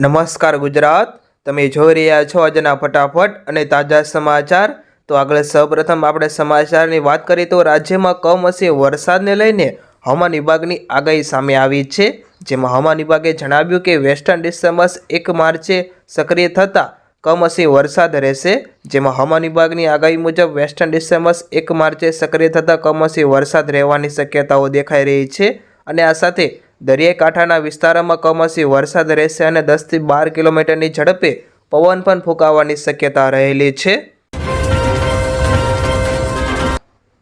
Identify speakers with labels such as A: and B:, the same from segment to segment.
A: નમસ્કાર ગુજરાત. તમે જોઈ રહ્યા છો આજના ફટાફટ અને તાજા સમાચાર. તો આગળ સૌપ્રથમ આપણે સમાચારની વાત કરીએ તો રાજ્યમાં કમોસમી વરસાદને લઈને હવામાન વિભાગની આગાહી સામે આવી છે. જેમાં હવામાન વિભાગે જણાવ્યું કે વેસ્ટર્ન ડિસ્ટર્બન્સ એક માર્ચે સક્રિય થતાં કમોસમી વરસાદ રહેશે. જેમાં હવામાન વિભાગની આગાહી મુજબ વેસ્ટર્ન ડિસ્ટર્બન્સ એક માર્ચે સક્રિય થતાં કમોસમી વરસાદ રહેવાની શક્યતાઓ દેખાઈ રહી છે. અને આ સાથે દરિયાઈ કાંઠાના વિસ્તારોમાં કમોસમી વરસાદ રહેશે અને દસથી બાર કિલોમીટરની ઝડપે પવન પણ ફૂંકાવાની શક્યતા રહેલી છે.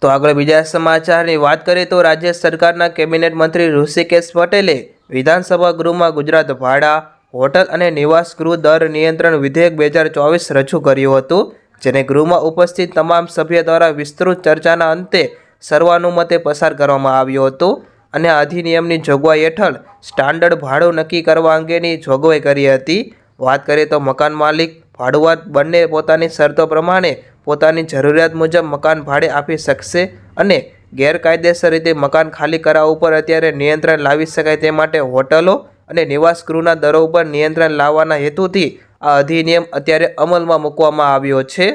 A: તો આગળ બીજા સમાચારની વાત કરીએ તો રાજ્ય સરકારના કેબિનેટ મંત્રી ઋષિકેશ પટેલે વિધાનસભા ગૃહમાં ગુજરાત ભાડા, હોટલ અને નિવાસ ગૃહ દર નિયંત્રણ વિધેયક બે હજાર ચોવીસ રજૂ કર્યું હતું, જેને ગૃહમાં ઉપસ્થિત તમામ સભ્ય દ્વારા વિસ્તૃત ચર્ચાના અંતે સર્વાનુમતે પસાર કરવામાં આવ્યો હતો. અને અધિનિયમની જોગવાઈ હેઠળ સ્ટાન્ડર્ડ ભાડું નક્કી કરવા અંગેની જોગવાઈ કરી હતી. વાત કરીએ તો મકાન માલિક ભાડુઆત બંને પોતાની શરતો પ્રમાણે પોતાની જરૂરિયાત મુજબ મકાન ભાડે આપી શકશે અને ગેરકાયદેસર રીતે મકાન ખાલી કરાવવા ઉપર અત્યારે નિયંત્રણ લાવી શકાય તે માટે હોટલો અને નિવાસ ગૃહના દરો ઉપર નિયંત્રણ લાવવાના હેતુથી આ અધિનિયમ અત્યારે અમલમાં મૂકવામાં આવ્યો છે.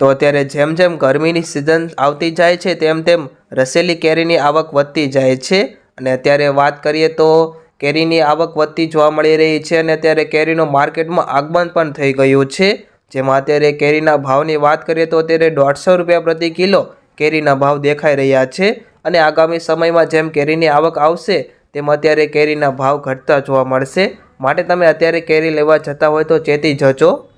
A: તો અત્યારે જેમ જેમ ગરમીની સિઝન આવતી જાય છે, તેમ તેમ રસેલી કેરીની આવક વધતી જાય છે. અને અત્યારે વાત કરીએ તો કેરીની આવક વધતી જોવા મળી રહી છે અને અત્યારે કેરીનું માર્કેટમાં આગમન પણ થઈ ગયું છે. જેમાં અત્યારે કેરીના ભાવની વાત કરીએ તો અત્યારે દોઢસો રૂપિયા પ્રતિ કિલો કેરીના ભાવ દેખાઈ રહ્યા છે. અને આગામી સમયમાં જેમ કેરીની આવક આવશે, તેમ અત્યારે કેરીના ભાવ ઘટતા જોવા મળશે. માટે તમે અત્યારે કેરી લેવા જતા હોય તો ચેતી જજો.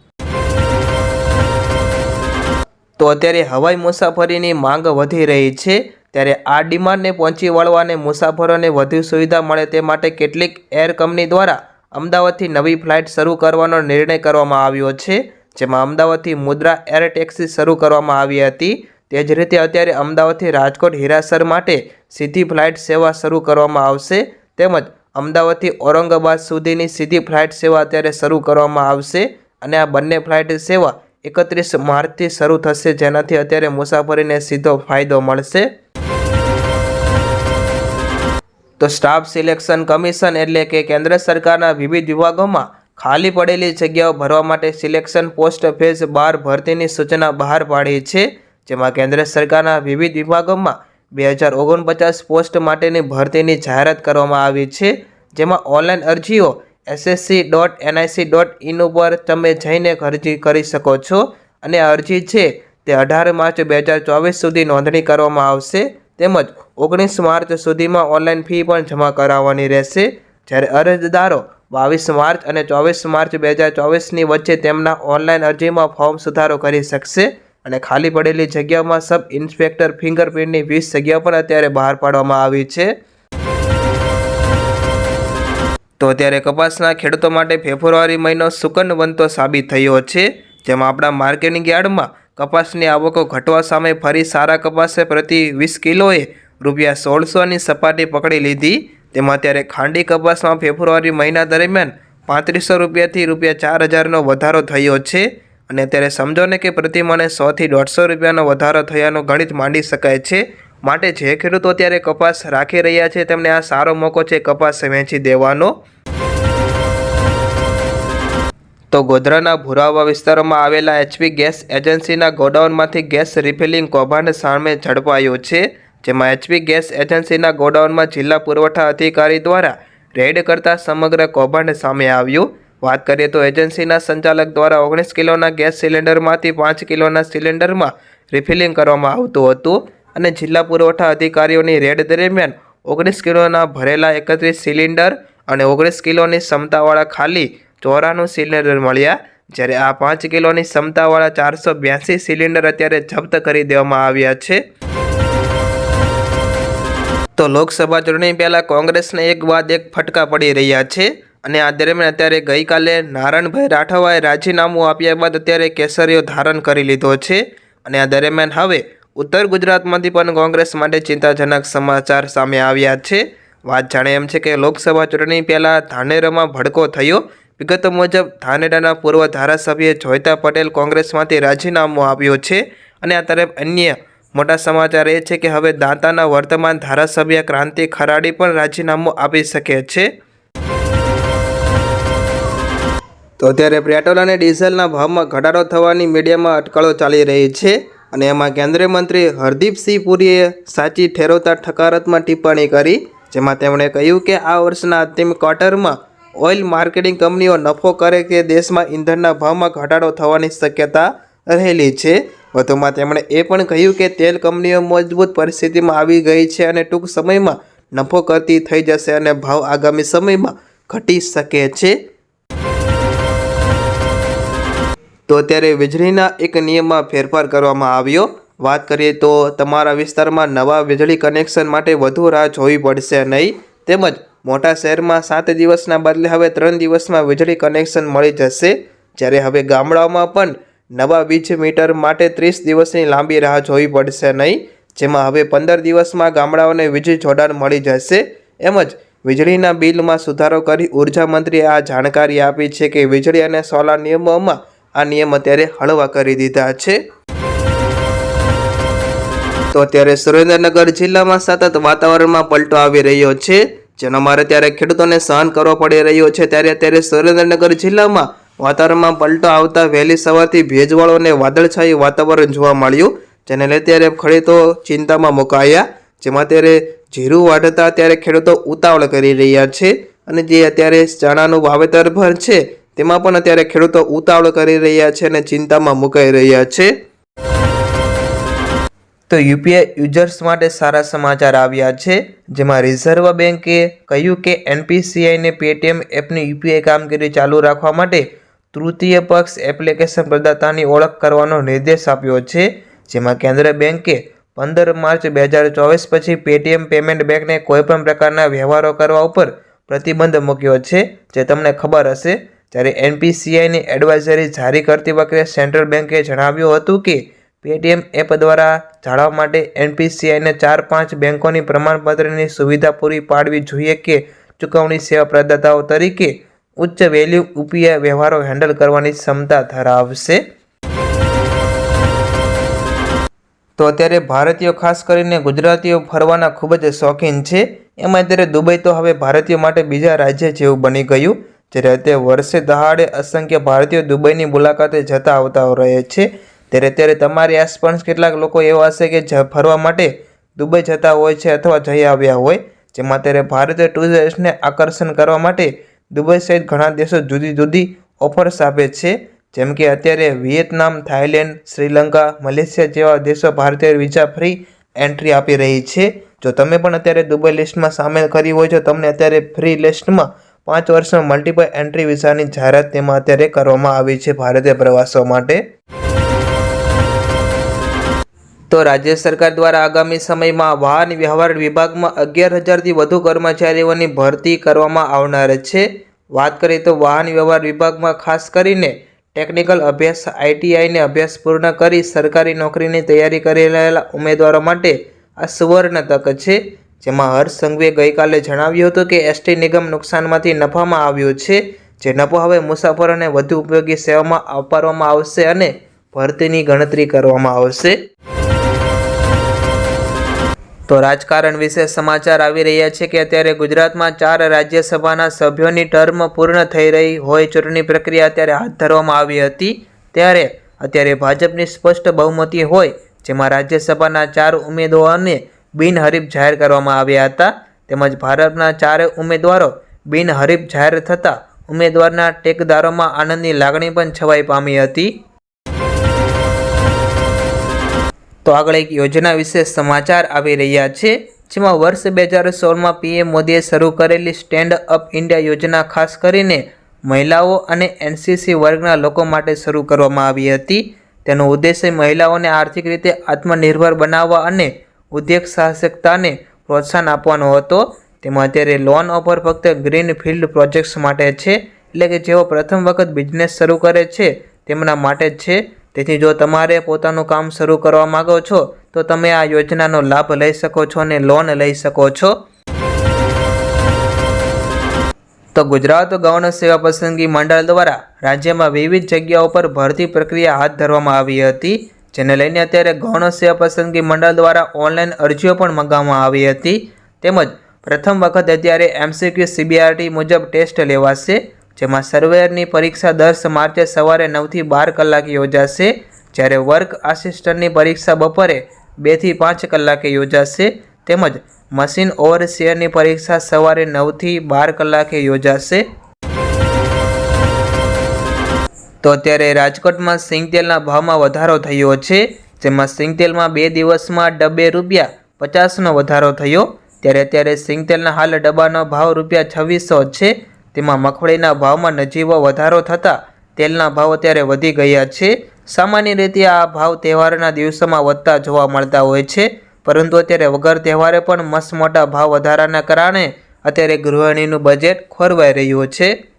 A: તો અત્યારે હવાઈ મુસાફરીની માંગ વધી રહી છે. ત્યારે આ ડિમાન્ડને પહોંચી વળવાને મુસાફરોને વધુ સુવિધા મળે તે માટે કેટલીક એર કંપની દ્વારા અમદાવાદથી નવી ફ્લાઇટ શરૂ કરવાનો નિર્ણય કરવામાં આવ્યો છે. જેમાં અમદાવાદથી મુદ્રા એર ટેક્સી શરૂ કરવામાં આવી હતી. તે જ રીતે અત્યારે અમદાવાદથી રાજકોટ હિરાસર માટે સીધી ફ્લાઇટ સેવા શરૂ કરવામાં આવશે. તેમજ અમદાવાદથી ઔરંગાબાદ સુધીની સીધી ફ્લાઇટ સેવા અત્યારે શરૂ કરવામાં આવશે. અને આ બંને ફ્લાઇટ સેવા એકત્રીસ માર્ચથી શરૂ થશે, જેનાથી અત્યારે મુસાફરીને સીધો ફાયદો મળશે. તો સ્ટાફ સિલેક્શન કમિશન એટલે કે કેન્દ્ર સરકારના વિવિધ વિભાગોમાં ખાલી પડેલી જગ્યાઓ ભરવા માટે સિલેક્શન પોસ્ટ ફેઝ બાર ભરતીની સૂચના બહાર પાડી છે, જેમાં કેન્દ્ર સરકારના વિવિધ વિભાગોમાં બે હજાર ઓગણપચાસ પોસ્ટ માટેની ભરતીની જાહેરાત કરવામાં આવી છે, જેમાં ઓનલાઈન અરજીઓ SSC dot NIC dot in ઉપર તમે જઈને અરજી કરી શકો છો. અને અરજી છે તે અઢાર માર્ચ બે હજાર ચોવીસ સુધી નોંધણી કરવામાં આવશે. તેમજ ઓગણીસ માર્ચ સુધીમાં ઓનલાઈન ફી પણ જમા કરાવવાની રહેશે. જ્યારે અરજદારો બાવીસ માર્ચ અને ચોવીસ માર્ચ બે હજાર ચોવીસની વચ્ચે તેમના ઓનલાઈન અરજીમાં ફોર્મ સુધારો કરી શકશે. અને ખાલી પડેલી જગ્યામાં સબ ઇન્સ્પેક્ટર ફિંગરપ્રિન્ટની વીસ જગ્યા પણ અત્યારે બહાર પાડવામાં આવી છે. તો અત્યારે કપાસના ખેડૂતો માટે ફેબ્રુઆરી મહિનો સુકનવંતો સાબિત થયો છે, જેમાં આપણા માર્કેટિંગ યાર્ડમાં કપાસની આવકો ઘટવા સામે ફરી સારા કપાસે પ્રતિ વીસ કિલોએ રૂપિયા સોળસોની સપાટી પકડી લીધી. તેમાં અત્યારે ખાંડી કપાસમાં ફેબ્રુઆરી મહિના દરમિયાન પાંત્રીસો રૂપિયાથી રૂપિયા ચાર હજારનો વધારો થયો છે અને અત્યારે સમજો ને કે પ્રતિમાને સોથી દોઢસો રૂપિયાનો વધારો થયાનો ગણિત માંડી શકાય છે. માટે જે ખેડૂતો અત્યારે કપાસ રાખી રહ્યા છે, તેમને આ સારો મોકો છે, કપાસ વેચી દેવાનો. તો ગોધરાના ભુરાવા વિસ્તારોમાં આવેલા એચપી ગેસ એજન્સીના ગોડાઉનમાંથી ગેસ રિફિલિંગ કૌભાંડ સામે ઝડપાયું છે, જેમાં એચપી ગેસ એજન્સીના ગોડાઉનમાં જિલ્લા પુરવઠા અધિકારી દ્વારા રેડ કરતા સમગ્ર કૌભાંડ સામે આવ્યું. વાત કરીએ તો એજન્સીના સંચાલક દ્વારા ઓગણીસ કિલોના ગેસ સિલિન્ડરમાંથી પાંચ કિલોના સિલિન્ડરમાં રિફિલિંગ કરવામાં આવતું હતું. અને જિલ્લા પુરવઠા અધિકારીઓની રેડ દરમિયાન ઓગણીસ કિલોના ભરેલા એકત્રીસ સિલિન્ડર અને ઓગણીસ કિલોની ક્ષમતાવાળા ખાલી ચોરાણું સિલિન્ડર મળ્યા. જ્યારે આ પાંચ કિલોની ક્ષમતાવાળા ચારસો બ્યાસી સિલિન્ડર અત્યારે જપ્ત કરી દેવામાં આવ્યા છે. તો લોકસભા ચૂંટણી પહેલાં કોંગ્રેસને એક બાદ એક ફટકા પડી રહ્યા છે અને આ દરમિયાન અત્યારે ગઈકાલે નારણભાઈ રાઠવાએ રાજીનામું આપ્યા બાદ અત્યારે કેસરીઓ ધારણ કરી લીધો છે. અને આ દરમિયાન હવે ઉત્તર ગુજરાતમાંથી પણ કોંગ્રેસ માટે ચિંતાજનક સમાચાર સામે આવ્યા છે. વાત જાણે એમ છે કે લોકસભા ચૂંટણી પહેલાં ધાનેરામાં ભડકો થયો. વિગતો મુજબ, ધાનેરાના પૂર્વ ધારાસભ્ય જોયતા પટેલ કોંગ્રેસમાંથી રાજીનામું આપ્યું છે. અને આ તરફ અન્ય મોટા સમાચાર એ છે કે હવે દાંતાના વર્તમાન ધારાસભ્ય ક્રાંતિ ખરાડી પણ રાજીનામું આપી શકે છે. તો અત્યારે પેટ્રોલ અને ડીઝલના ભાવમાં ઘટાડો થવાની મીડિયામાં અટકળો ચાલી રહી છે. અને એમાં કેન્દ્રીય મંત્રી હરદીપસિંહ પુરીએ સાચી ઠેરવતા ઠકારાત્મક ટિપ્પણી કરી, જેમાં તેમણે કહ્યું કે આ વર્ષના અંતિમ ક્વાર્ટરમાં ઓઇલ માર્કેટિંગ કંપનીઓ નફો કરે કે દેશમાં ઇંધણના ભાવમાં ઘટાડો થવાની શક્યતા રહેલી છે. વધુમાં તેમણે એ પણ કહ્યું કે તેલ કંપનીઓ મજબૂત પરિસ્થિતિમાં આવી ગઈ છે અને ટૂંક સમયમાં નફો કરતી થઈ જશે અને ભાવ આગામી સમયમાં ઘટી શકે છે. તો અત્યારે વીજળીના એક નિયમમાં ફેરફાર કરવામાં આવ્યો. વાત કરીએ તો તમારા વિસ્તારમાં નવા વીજળી કનેક્શન માટે વધુ રાહ જોવી પડશે નહીં. તેમજ મોટા શહેરમાં સાત દિવસના બદલે હવે ત્રણ દિવસમાં વીજળી કનેક્શન મળી જશે. જ્યારે હવે ગામડાઓમાં પણ નવા વીજ મીટર માટે ત્રીસ દિવસની લાંબી રાહ જોવી પડશે નહીં. જેમાં હવે પંદર દિવસમાં ગામડાઓને વીજ જોડાણ મળી જશે. એમ જ વીજળીના બિલમાં સુધારો કરી મંત્રીએ આ જાણકારી આપી છે કે વીજળી અને સોલાર નિયમોમાં આ નિયમ અત્યારે હળવા કરી દીધા છે. તો અત્યારે સુરેન્દ્રનગર જિલ્લામાં સતત વાતાવરણમાં પલટો આવી રહ્યો છે. જેનો મારે ત્યારે ખેડૂતોને સહન કરવો પડી રહ્યો છે. ત્યારે અત્યારે સુરેન્દ્રનગર જિલ્લામાં વાતાવરણમાં પલટો આવતા વહેલી સવારથી ભેજવાળો અને વાદળછાયું વાતાવરણ જોવા મળ્યું. જેને લઈ ત્યારે ખેડૂતો ચિંતામાં મુકાયા. જેમાં અત્યારે જીરું વાઢતા ત્યારે ખેડૂતો ઉતાવળ કરી રહ્યા છે. અને જે અત્યારે ચણાનું વાવેતર ભર છે તેમાં પણ અત્યારે ખેડૂતો ઉતાવળ કરી રહ્યા છે અને ચિંતામાં મુકાઈ રહ્યા છે. તો યુપીઆઈ યુઝર્સ માટે સારા સમાચાર આવ્યા છે, જેમાં રિઝર્વ બેન્કે કહ્યું કે એનપીસીઆઈને પેટીએમ એપની યુપીઆઈ કામગીરી ચાલુ રાખવા માટે તૃતીય પક્ષ એપ્લિકેશન પ્રદાતાની ઓળખ કરવાનો નિર્દેશ આપ્યો છે, જેમાં કેન્દ્ર બેન્કે પંદર માર્ચ બે હજાર ચોવીસ પછી પેટીએમ પેમેન્ટ બેંકને કોઈપણ પ્રકારના વ્યવહારો કરવા ઉપર પ્રતિબંધ મૂક્યો છે, જે તમને ખબર હશે. જ્યારે એનપીસીઆઈની એડવાઇઝરી જારી કરતી વખતે સેન્ટ્રલ બેન્કે જણાવ્યું હતું કે પેટીએમ એપ દ્વારા જાળવવા માટે એનપીસીઆઈને ચાર પાંચ બેંકોની પ્રમાણપત્રની સુવિધા પૂરી પાડવી જોઈએ કે ચૂકવણી સેવા પ્રદાતાઓ તરીકે ઉચ્ચ વેલ્યુ યુપીઆઈ વ્યવહારો હેન્ડલ કરવાની ક્ષમતા ધરાવશે. તો અત્યારે ભારતીયો ખાસ કરીને ગુજરાતીઓ ફરવાના ખૂબ જ શોખીન છે. એમાં અત્યારે દુબઈ તો હવે ભારતીયો માટે બીજા રાજ્ય જેવું બની ગયું. જ્યારે અત્યારે વર્ષે દહાડે અસંખ્ય ભારતીયો દુબઈની મુલાકાતે જતા આવતા રહે છે. ત્યારે અત્યારે તમારી આસપાસ કેટલાક લોકો એવા હશે કે ફરવા માટે દુબઈ જતા હોય છે અથવા જઈ આવ્યા હોય, જેમાં અત્યારે ભારતીય ટુરિસ્ટને આકર્ષણ કરવા માટે દુબઈ સહિત ઘણા દેશો જુદી જુદી ઓફર્સ આપે છે. જેમ કે અત્યારે વિયેતનામ, થાઇલેન્ડ, શ્રીલંકા, મલેશિયા જેવા દેશો ભારતીય વિઝા ફ્રી એન્ટ્રી આપી રહી છે. જો તમે પણ અત્યારે દુબઈ લિસ્ટમાં સામેલ કરી હોય છો તમને અત્યારે ફ્રી લિસ્ટમાં પાંચ વર્ષમાં મલ્ટિપલ એન્ટ્રી વિઝાની જાહેરાત તેમાં અત્યારે કરવામાં આવી છે ભારતીય પ્રવાસો માટે. તો રાજ્ય સરકાર દ્વારા આગામી સમયમાં વાહન વ્યવહાર વિભાગમાં અગિયાર હજારથી વધુ કર્મચારીઓની ભરતી કરવામાં આવનાર છે. વાત કરીએ તો વાહન વ્યવહાર વિભાગમાં ખાસ કરીને ટેકનિકલ અભ્યાસ આઈટીઆઈને અભ્યાસ પૂર્ણ કરી સરકારી નોકરીની તૈયારી કરી રહેલા ઉમેદવારો માટે આ સુવર્ણ તક છે. જેમાં હર્ષ સંઘવીએ ગઈકાલે જણાવ્યું હતું કે એસટી નિગમ નુકસાનમાંથી નફામાં આવ્યું છે, જે નફો હવે મુસાફરોને વધુ ઉપયોગી સેવામાં અપારવામાં આવશે અને ભરતીની ગણતરી કરવામાં આવશે. તો રાજકારણ વિશે સમાચાર આવી રહ્યા છે કે અત્યારે ગુજરાતમાં ચાર રાજ્યસભાના સભ્યોની ટર્મ પૂર્ણ થઈ રહી હોય ચૂંટણી પ્રક્રિયા અત્યારે હાથ ધરવામાં આવી હતી, ત્યારે અત્યારે ભાજપની સ્પષ્ટ બહુમતી હોય, જેમાં રાજ્યસભાના ચાર ઉમેદવારોને બિનહરીફ જાહેર કરવામાં આવ્યા હતા. તેમજ ભારતના ચારે ઉમેદવારો બિનહરીફ જાહેર થતાં ઉમેદવારના ટેકદારોમાં આનંદની લાગણી પણ છવાઈ પામી હતી. તો આગળ એક યોજના વિશે સમાચાર આવી રહ્યા છે, જેમાં વર્ષ બે હજાર સોળમાં પીએમ મોદીએ શરૂ કરેલી સ્ટેન્ડ અપ ઇન્ડિયા યોજના ખાસ કરીને મહિલાઓ અને એનસીસી વર્ગના લોકો માટે શરૂ કરવામાં આવી હતી. તેનો ઉદ્દેશ્ય મહિલાઓને આર્થિક રીતે આત્મનિર્ભર બનાવવા અને ઉદ્યોગ સાહસિકતાને પ્રોત્સાહન આપવાનો હતો. તેમાં અત્યારે લોન ઓફર ફક્ત ગ્રીન ફિલ્ડ પ્રોજેક્ટ્સ માટે છે, એટલે કે જેઓ પ્રથમ વખત બિઝનેસ શરૂ કરે છે, તેમના માટે જ છે. તેથી જો તમારે પોતાનું કામ શરૂ કરવા માગો છો, તો તમે આ યોજનાનો લાભ લઈ શકો છો અને લોન લઈ શકો છો. તો ગુજરાત ગૌણ સેવા પસંદગી મંડળ દ્વારા રાજ્યમાં વિવિધ જગ્યાઓ પર ભરતી પ્રક્રિયા હાથ ધરવામાં આવી હતી. જેને લઈને અત્યારે ગૌણ સેવા પસંદગી મંડળ દ્વારા ઓનલાઈન અરજીઓ પણ મંગાવવામાં આવી હતી. તેમજ પ્રથમ વખત અત્યારે એમસીક્યુ સીબીઆરટી મુજબ ટેસ્ટ લેવાશે, જેમાં સર્વેયરની પરીક્ષા દસ માર્ચે સવારે નવથી બાર કલાકે યોજાશે, જ્યારે વર્ક આસિસ્ટન્ટની પરીક્ષા બપોરે બેથી પાંચ કલાકે યોજાશે, તેમજ મશીન ઓવરસીયરની પરીક્ષા સવારે નવથી બાર કલાકે યોજાશે. તો અત્યારે રાજકોટમાં સિંગતેલના ભાવમાં વધારો થયો છે, જેમાં સિંગતેલમાં બે દિવસમાં ડબ્બે રૂપિયા પચાસનો વધારો થયો. ત્યારે અત્યારે સિંગતેલના હાલ ડબ્બાનો ભાવ રૂપિયા છવ્વીસો છે, તેમાં મગફળીના ભાવમાં નજીવો વધારો થતાં તેલના ભાવ અત્યારે વધી ગયા છે. સામાન્ય રીતે આ ભાવ તહેવારના દિવસોમાં વધતા જોવા મળતા હોય છે, પરંતુ અત્યારે વગર તહેવારે પણ મસ્ત મોટા ભાવ વધારાના કારણે અત્યારે ગૃહિણીનું બજેટ ખોરવાઈ રહ્યું છે.